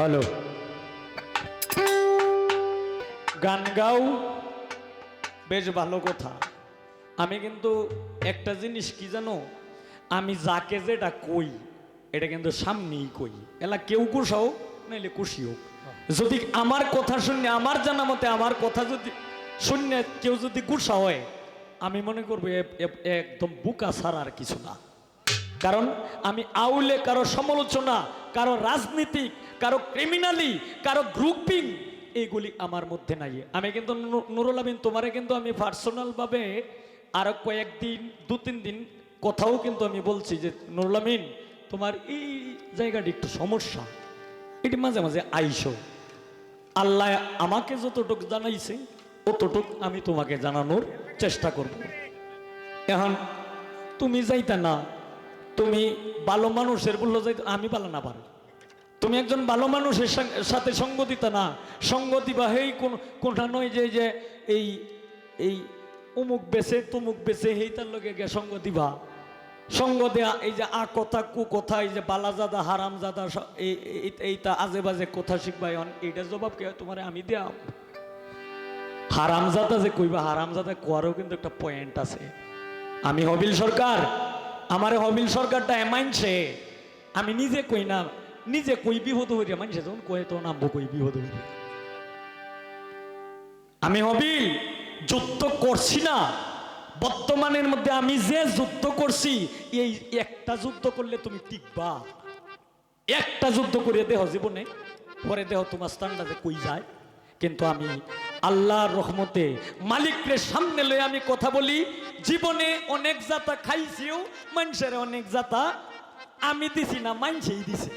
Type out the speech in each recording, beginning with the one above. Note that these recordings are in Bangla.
হ্যালো গান গাও, বেশ ভালো কথা। আমি কিন্তু একটা জিনিস কি জানো? আমি যাকে যেটা কই, এটা কিন্তু সামনেই কই। এলা কেউ কুশাও নাইলে কুশি হোক। যদি আমার কথা শুনে, আমার জানা মতে আমার কথা যদি শুনে কেউ যদি গুসা হয়, আমি মনে করব একদম বুকা ছাড়া আর কিছু না। কারণ আমি আউলে কারও সমালোচনা, কারও রাজনীতিক কারও ক্রিমিনালি কারও গ্রুপিং এইগুলি আমার মধ্যে নাই। আমি কিন্তু নুরুল আমিন, তোমারে কিন্তু আমি পার্সোনালভাবে আরও কয়েকদিন দু তিন দিন কথাও কিন্তু আমি বলছি যে, নুরুল আমিন, তোমার এই জায়গাটি একটু সমস্যা। এটি মাঝে মাঝে আইসো। আল্লাহ আমাকে যতটুক জানাইছে, অতটুক আমি তোমাকে জানানোর চেষ্টা করব। এখন তুমি যাইতা না তুমি ভালো মানুষের বলল যাই আমি ভালো না পারো। তুমি একজন ভালো মানুষের সাথে সঙ্গ দিতা না। সঙ্গ দিবা, হেই, কোন, কোনটা নয় যে যে এই এই অমুক বেছে, তমুক বেছে, হেই, তার লগে গে সঙ্গ দিবা। সঙ্গ দেয়া, এই যে আ কথা, কু কথা, এই যে বালাজাদা হারামজাদা এইটা আজে বাজে কথা এখন এইটা জবাব কে তোমার আমি দেয়া হারামজাদা যে কইবা হারামজাদা কোয়ারও কিন্তু একটা পয়েন্ট আছে। আমি হবিল সরকার। আমার হবিল সরকারটা মানছে আমি নিজে কই না, নিজে কই বিপদ হইয়া মানছে যখন কয়ে তখন আম্বু কই বিপদ হইয়া আমি হবিল যুদ্ধ করছি না, বর্তমানের মধ্যে আমি যে যুদ্ধ করছি, এই একটা যুদ্ধ করলে তুমি টিকবা। একটা যুদ্ধ করে দেহ জীবনে, পরে দেহ তোমার স্থানটাতে কই যায়, কিন্তু আমি আল্লাহর রহমতে মালিকরে সামনে লয়ে আমি কথা বলি, জীবনে অনেক জাতা খাইছিও, মানুষের অনেক জাতা আমি দিছি না মানছেই দিছে।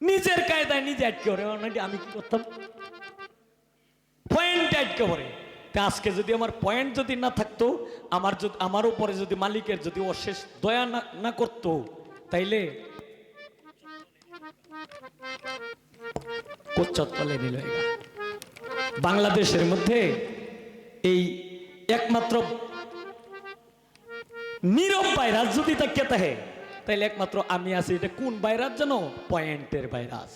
নিজের কায়দায় নিজে আটকে ওরে আমি কি করতাম? পয়েন্ট আটকে পড়ে। আজকে যদি আমার পয়েন্ট যদি না থাকতো, আমার যদি আমার উপরে যদি মালিকের যদি অশেষ দয়া না করতো, তাইলে কোচ্চত তলে নিল। বাংলাদেশের মধ্যে এই একমাত্র নীরব ভাইরাস যদি তাকে তাহে তাইলে একমাত্র আমি আছি, এটা কোন ভাইরাস জানো? পয়েন্টের ভাইরাস।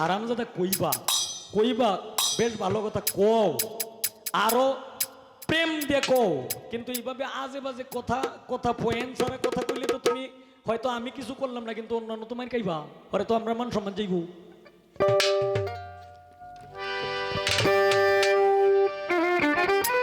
হারামজাদা কইবা কইবা, বেশ ভালো কথা কও, আরও প্রেম দেখো কিন্তু এইভাবে আজে বাজে কথা কথা পয়েন্ট ছাড়া কথা কইলে তো তুমি হয়তো আমি কিছু করলাম না, কিন্তু অন্যান্য তোমার কাইবা পরে তো আমরা মান সম্মান যাইব